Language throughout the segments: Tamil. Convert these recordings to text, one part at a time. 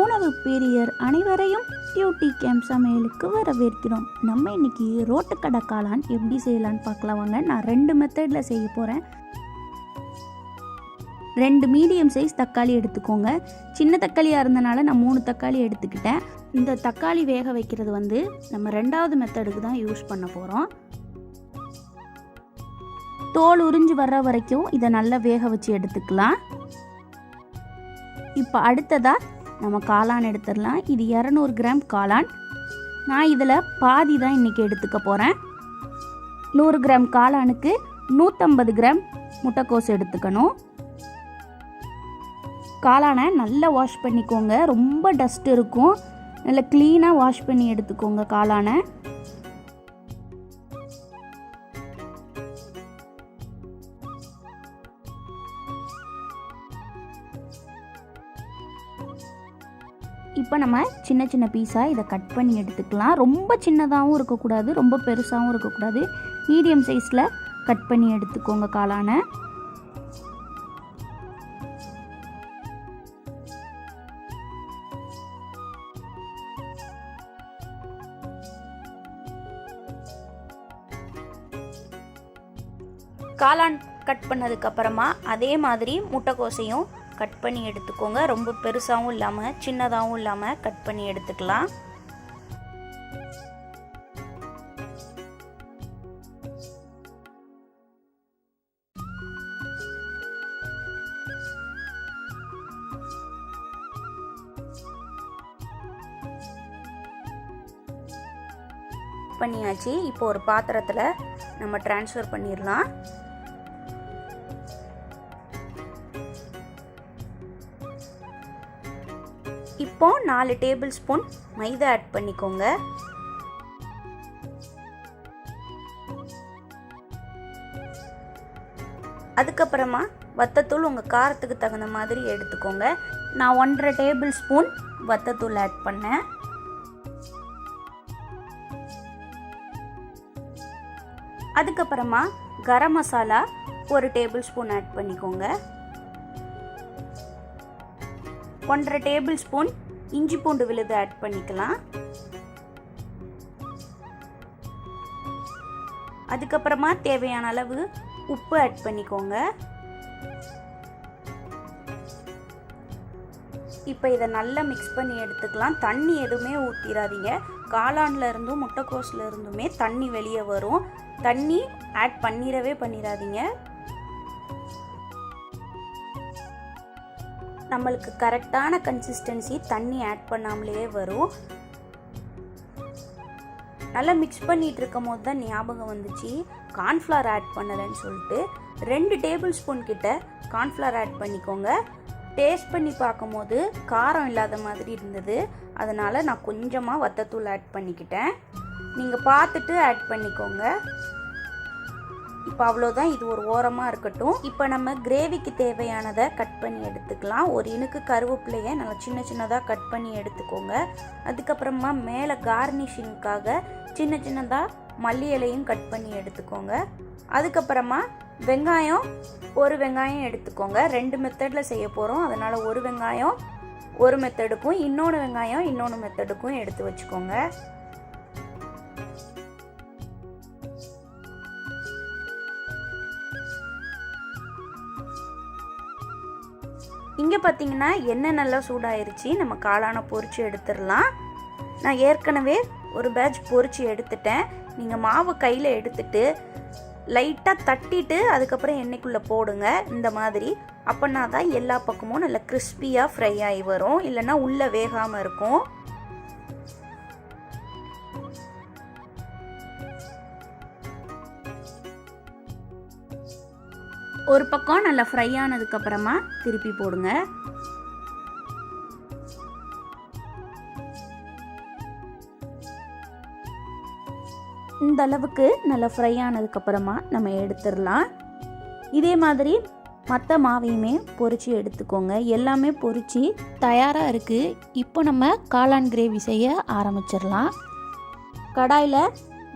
உணவு பிரியர் அனைவரையும் டியூட்டி கேம்ப் சமையலுக்கு வரவேற்கிறோம். நம்ம இன்னைக்கு கடை காளான் எப்படி செய்யலான்னு பார்க்கலாம். வாங்க நான் ரெண்டு மெத்தடில் செய்ய போகிறேன் ரெண்டு மீடியம் சைஸ் தக்காளி எடுத்துக்கோங்க. சின்ன தக்காளியாக இருந்தனால நான் மூணு தக்காளி எடுத்துக்கிட்டேன். இந்த தக்காளி வேக வைக்கிறது வந்து நம்ம ரெண்டாவது மெத்தடுக்கு தான் யூஸ் பண்ண போகிறோம் தோல் உறிஞ்சு வர்ற வரைக்கும் இதை நல்லா வேக வச்சு எடுத்துக்கலாம். இப்போ அடுத்ததாக நம்ம காளான் எடுத்துடலாம். இது இரநூறு கிராம் காளான். நான் இதில் பாதி தான் இன்றைக்கி எடுத்துக்க போகிறேன் நூறு கிராம் காளானுக்கு நூற்றம்பது கிராம் முட்டைக்கோஸ் எடுத்துக்கணும். காளானை நல்லா வாஷ் பண்ணிக்கோங்க. ரொம்ப டஸ்ட் இருக்கும். நல்லா க்ளீனாக வாஷ் பண்ணி எடுத்துக்கோங்க காளானை. இப்போ நம்ம சின்ன சின்ன பீஸாக இதை கட் பண்ணி எடுத்துக்கலாம். ரொம்ப சின்னதாகவும் இருக்கக்கூடாது ரொம்ப பெருசாகவும் இருக்கக்கூடாது. மீடியம் சைஸில் கட் பண்ணி எடுத்துக்கோங்க காளானை. காளான் கட் பண்ணதுக்கப்புறமா அதே மாதிரி முட்டைக்கோசையும் கட் பண்ணி எடுத்துக்கோங்க. ரொம்ப பெருசாகவும் இல்லாமல் சின்னதாகவும் இல்லாமல் கட் பண்ணி எடுத்துக்கலாம். பண்ணியாச்சு. இப்போ ஒரு பாத்திரத்தில் நம்ம ட்ரான்ஸ்ஃபர் பண்ணிடலாம். இப்போது நாலு டேபிள் ஸ்பூன் மைதா ஆட் பண்ணிக்கோங்க. அதுக்கப்புறமா வத்தத்தூள் உங்கள் காரத்துக்கு தகுந்த மாதிரி எடுத்துக்கோங்க. நான் ஒன்றரை டேபிள் ஸ்பூன் வத்தத்தூள் ஆட் பண்ணேன். அதுக்கப்புறமா கரம் மசாலா ஒரு டேபிள் ஸ்பூன் ஆட் பண்ணிக்கோங்க. ஒன்றரை டேபிள் ஸ்பூன் இஞ்சி பூண்டு விழுது ஆட் பண்ணிக்கலாம். அதுக்கப்புறமா தேவையான அளவு உப்பு ஆட் பண்ணிக்கோங்க. இப்போ இதை நல்லா மிக்ஸ் பண்ணி எடுத்துக்கலாம். தண்ணி எதுவுமே ஊற்றிடாதீங்க காளான்ல இருந்தும் முட்டைக்கோஸ்ல இருந்துமே தண்ணி வெளியே வரும். தண்ணி ஆட் பண்ணிடவே பண்ணிடாதீங்க. நம்மளுக்கு கரெக்டான கன்சிஸ்டன்சி தண்ணி ஆட் பண்ணாமலே வரும். நல்லா மிக்ஸ் பண்ணிகிட்டு இருக்கும் போது தான் ஞாபகம் வந்துச்சு. கார்ன்ஃப்ளவர் ஆட் பண்ணலைன்னு சொல்லிட்டு ரெண்டு டேபிள் ஸ்பூன் கிட்ட கார்ன்ஃப்ளவர் ஆட் பண்ணிக்கோங்க. டேஸ்ட் பண்ணி பார்க்கும்போது காரம் இல்லாத மாதிரி இருந்தது. அதனால் நான் கொஞ்சமாக வத்தத்தூள் ஆட் பண்ணிக்கிட்டேன். நீங்கள் பார்த்துட்டு ஆட் பண்ணிக்கோங்க. இப்போ அவ்வளோதான் இது ஒரு ஓரமாக இருக்கட்டும். இப்போ நம்ம கிரேவிக்கு தேவையானதை கட் பண்ணி எடுத்துக்கலாம். ஒரு இனுக்கு கருவேப்பிலையை நல்லா சின்ன சின்னதாக கட் பண்ணி எடுத்துக்கோங்க. அதுக்கப்புறமா மேலே கார்னிஷிங்க்காக சின்ன சின்னதாக மல்லி இலையும் கட் பண்ணி எடுத்துக்கோங்க. அதுக்கப்புறமா வெங்காயம் ஒரு வெங்காயம் எடுத்துக்கோங்க. ரெண்டு மெத்தடில் செய்ய போகிறோம் அதனால் ஒரு வெங்காயம் ஒரு மெத்தடுக்கும் இன்னொன்று வெங்காயம் இன்னொன்று மெத்தடுக்கும் எடுத்து வச்சுக்கோங்க. இங்கே பார்த்தீங்கன்னா எண்ணெய் நல்லா சூடாயிருச்சு. நம்ம காளானை பொரிச்சு எடுத்துடலாம். நான் ஏற்கனவே ஒரு பேட்ச் பொரிச்சு எடுத்துட்டேன். நீங்கள் மாவை கையில் எடுத்துட்டு லைட்டாக தட்டிட்டு அதுக்கப்புறம் எண்ணெய்க்குள்ளே போடுங்க. இந்த மாதிரி. அப்போனா தான் எல்லா பக்கமும் நல்லா கிறிஸ்பியாக ஃப்ரை ஆகி வரும். இல்லைன்னா உள்ளே வேகாமல் இருக்கும். ஒரு பக்கம் நல்லா ஃப்ரை ஆனதுக்கப்புறமா திருப்பி போடுங்க. இந்த அளவுக்கு நல்லா ஃப்ரை ஆனதுக்கப்புறமா நம்ம எடுத்துடலாம். இதே மாதிரி மற்ற மாவையுமே பொறிச்சு எடுத்துக்கோங்க. எல்லாமே பொறிச்சு தயாராக இருக்குது இப்போ நம்ம காளான் கிரேவி செய்ய ஆரம்பிச்சிடலாம். கடாயில்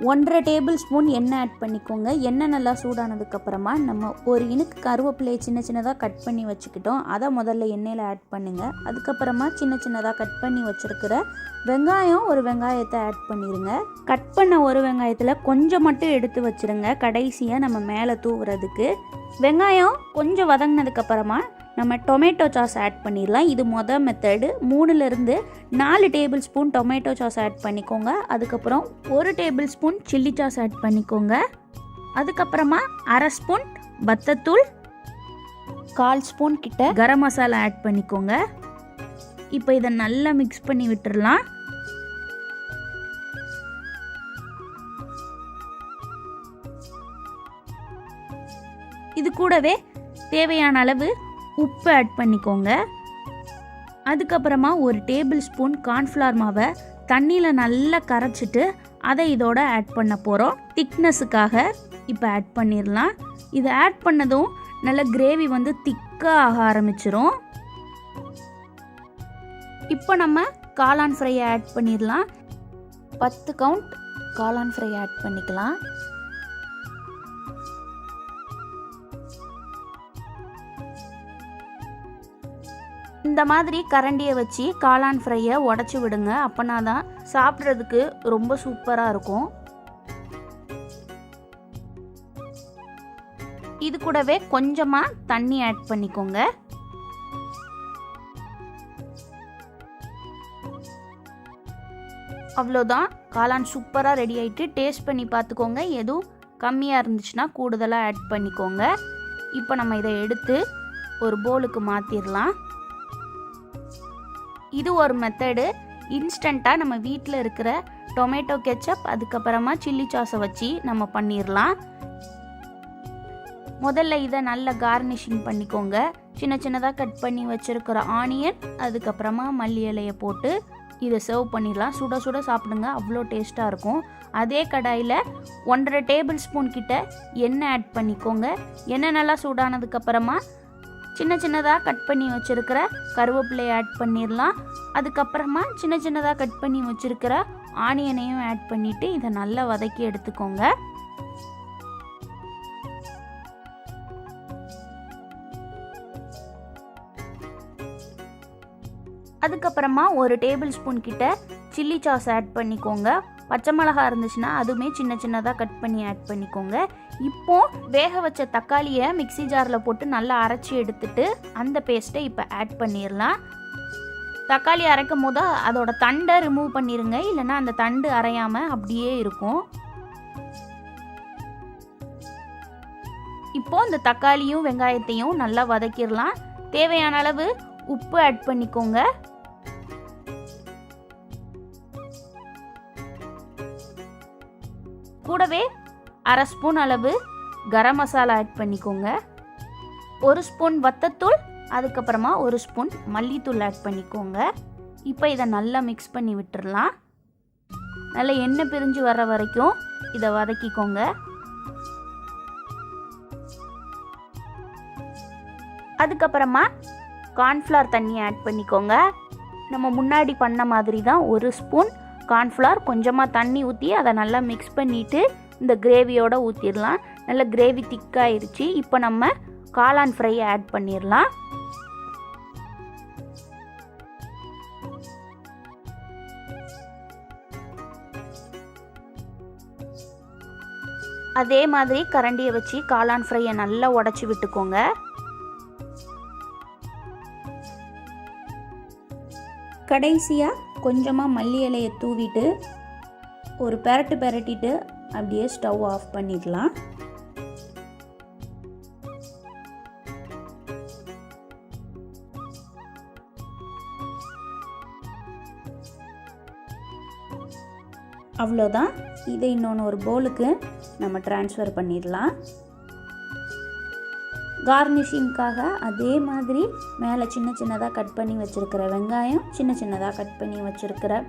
ஒன்றரை டேபிள் ஸ்பூன் எண்ணெய் ஆட் பண்ணிக்கோங்க. எண்ணெய் நல்லா சூடானதுக்கப்புறமா நம்ம ஒரு இனுக்கு கருவேப்பிலையை சின்ன சின்னதாக கட் பண்ணி வச்சுக்கிட்டோம். அதை முதல்ல எண்ணெயில் ஆட் பண்ணுங்கள் அதுக்கப்புறமா சின்ன சின்னதாக கட் பண்ணி வச்சுருக்கிற வெங்காயம் ஒரு வெங்காயத்தை ஆட் பண்ணிடுங்க கட் பண்ண ஒரு வெங்காயத்தில் கொஞ்சம் மட்டும் எடுத்து வச்சுருங்க. கடைசியாக நம்ம மேலே தூவுறதுக்கு. வெங்காயம் கொஞ்சம் வதங்கினதுக்கப்புறமா நம்ம டொமேட்டோ சாஸ் ஆட் பண்ணிடலாம். இது மொதல் மெத்தடு மூணுலேருந்து நாலு tablespoon tomato sauce add பண்ணிக்கோங்க. அதுக்கப்புறம் ஒரு tablespoon chilli sauce add பண்ணிக்கோங்க. அதுக்கப்புறமா அரை ஸ்பூன் வத்தத்தூள் கால் ஸ்பூன் கிட்ட கரம் மசாலா ஆட் பண்ணிக்கோங்க. இப்போ இதை நல்லா மிக்ஸ் பண்ணி விட்டுடலாம் இது கூடவே தேவையான அளவு உப்பு ஆட் பண்ணிக்கோங்க. அதுக்கப்புறமா ஒரு டேபிள் ஸ்பூன் கார்ன்ஃப்ளவர் மாவை தண்ணியில் நல்லா கரைச்சிட்டு அதை இதோட ஆட் பண்ண போகிறோம் திக்னஸுக்காக இப்போ ஆட் பண்ணிடலாம் இதை ஆட் பண்ணதும் நல்ல கிரேவி வந்து திக்காக ஆக ஆரம்பிச்சிரும். இப்போ நம்ம காளான் ஃப்ரையை ஆட் பண்ணிடலாம் பத்து கவுண்ட் காளான் ஃப்ரை ஆட் பண்ணிக்கலாம். இந்த மாதிரி கரண்டியை வச்சு காளான் ஃப்ரையை உடச்சி விடுங்க. அப்போனா தான் சாப்பிட்றதுக்கு ரொம்ப சூப்பராக இருக்கும். இது கூடவே கொஞ்சமாக தண்ணி ஆட் பண்ணிக்கோங்க. அவ்வளோதான். காளான் சூப்பராக ரெடி ஆகிட்டு டேஸ்ட் பண்ணி பார்த்துக்கோங்க. எதுவும் கம்மியாக இருந்துச்சுன்னா கூடுதலாக ஆட் பண்ணிக்கோங்க. இப்போ நம்ம இதை எடுத்து ஒரு போலுக்கு மாற்றிடலாம் இது ஒரு மெத்தடு இன்ஸ்டண்ட்டாக நம்ம வீட்டில் இருக்கிற டொமேட்டோ கெச்சப் அதுக்கப்புறமா சில்லி சாஸை வச்சு நம்ம பண்ணிடலாம் முதல்ல இதை நல்ல கார்னிஷிங் பண்ணிக்கோங்க. சின்ன சின்னதாக கட் பண்ணி வச்சுருக்கிற ஆனியன் அதுக்கப்புறமா மல்லி இலையை போட்டு இதை சர்வ் பண்ணிடலாம் சுட சுட சாப்பிடுங்க அவ்வளோ டேஸ்ட்டாக இருக்கும். அதே கடாயில் ஒன்றரை டேபிள் ஸ்பூன் கிட்ட எண்ணெய் ஆட் பண்ணிக்கோங்க. எண்ணெய் நல்லா சூடானதுக்கப்புறமா சின்ன சின்னதாக கட் பண்ணி வச்சுருக்கிற கருவேப்பிலையை ஆட் பண்ணிடலாம் அதுக்கப்புறமா சின்ன சின்னதாக கட் பண்ணி வச்சுருக்கிற ஆனியனையும் ஆட் பண்ணிவிட்டு இதை நல்லா வதக்கி எடுத்துக்கோங்க. அதுக்கப்புறமா ஒரு டேபிள் ஸ்பூன் கிட்ட சில்லி சாஸ் ஆட் பண்ணிக்கோங்க. பச்சை மிளகா இருந்துச்சுன்னா அதுவுமே சின்ன சின்னதாக கட் பண்ணி ஆட் பண்ணிக்கோங்க. இப்போ வேக வச்ச தக்காளியை மிக்ஸி ஜாரில் போட்டு நல்லா அரைச்சி எடுத்துட்டு அந்த பேஸ்ட்டை இப்போ ஆட் பண்ணிடலாம் தக்காளி அரைக்கும் போது அதோட தண்டை ரிமூவ் பண்ணிடுங்க இல்லைன்னா அந்த தண்டு அரையாமல் அப்படியே இருக்கும். இப்போ இந்த தக்காளியும் வெங்காயத்தையும் நல்லா வதக்கிடலாம் தேவையான அளவு உப்பு ஆட் பண்ணிக்கோங்க. கூடவே அரை ஸ்பூன் அளவு கரம் மசாலா ஆட் பண்ணிக்கோங்க. ஒரு ஸ்பூன் வத்தத்தூள் அதுக்கப்புறமா ஒரு ஸ்பூன் மல்லித்தூள் ஆட் பண்ணிக்கோங்க. இப்போ இதை நல்லா மிக்ஸ் பண்ணி விட்டுடலாம் நல்லா எண்ணெய் பிரிஞ்சு வர வரைக்கும் இதை வதக்கிக்கோங்க. அதுக்கப்புறமா கார்ன்ஃப்ளவர் தண்ணி ஆட் பண்ணிக்கோங்க. நம்ம முன்னாடி பண்ண மாதிரி தான் ஒரு ஸ்பூன் கார்ன்ஃப்ளவர் கொஞ்சமாக தண்ணி ஊற்றி அதை நல்லா மிக்ஸ் பண்ணிவிட்டு இந்த கிரேவியோடு ஊற்றிடலாம் நல்லா கிரேவி திக்காகிடுச்சு இப்போ நம்ம காளான் ஃப்ரையை ஆட் பண்ணிடலாம். அதே மாதிரி கரண்டியை வச்சு காளான் ஃப்ரையை நல்லா உடச்சி விட்டுக்கோங்க. கடைசியாக கொஞ்சமாக மல்லி இலையை தூவிட்டு ஒரு பெரட்டு பெரட்டிட்டு அப்படியே ஸ்டவ் ஆஃப் பண்ணிடலாம் அவ்வளோதான். இதை இன்னொன்று ஒரு பவுலுக்கு நம்ம ட்ரான்ஸ்ஃபர் பண்ணிடலாம். கார்னிஷிங்க்காக அதே மாதிரி மேலே சின்ன சின்னதாக கட் பண்ணி வச்சுருக்கிற வெங்காயம் சின்ன சின்னதாக கட் பண்ணி வச்சுருக்கிற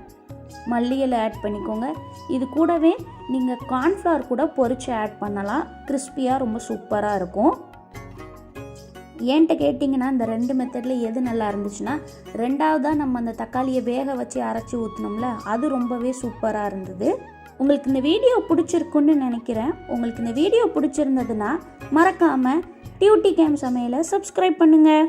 மல்லியில் ஆட் பண்ணிக்கோங்க. இது கூடவே நீங்கள் கார்ன்ஃப்ளவர் கூட பொரித்து ஆட் பண்ணலாம். கிறிஸ்பியாக ரொம்ப சூப்பராக இருக்கும். ஏன்ட்ட கேட்டிங்கன்னா இந்த ரெண்டு மெத்தடில் எது நல்லா இருந்துச்சுன்னா ரெண்டாவதாக நம்ம அந்த தக்காளியை வேக வச்சு அரைச்சி ஊற்றினோம்ல அது ரொம்பவே சூப்பராக இருந்தது. உங்களுக்கு இந்த வீடியோ பிடிச்சிருக்குன்னு நினைக்கிறேன். உங்களுக்கு இந்த வீடியோ பிடிச்சிருந்ததுன்னா மறக்காமல் டியூட்டி கேம் சமையலை சப்ஸ்கிரைப் பண்ணுங்கள்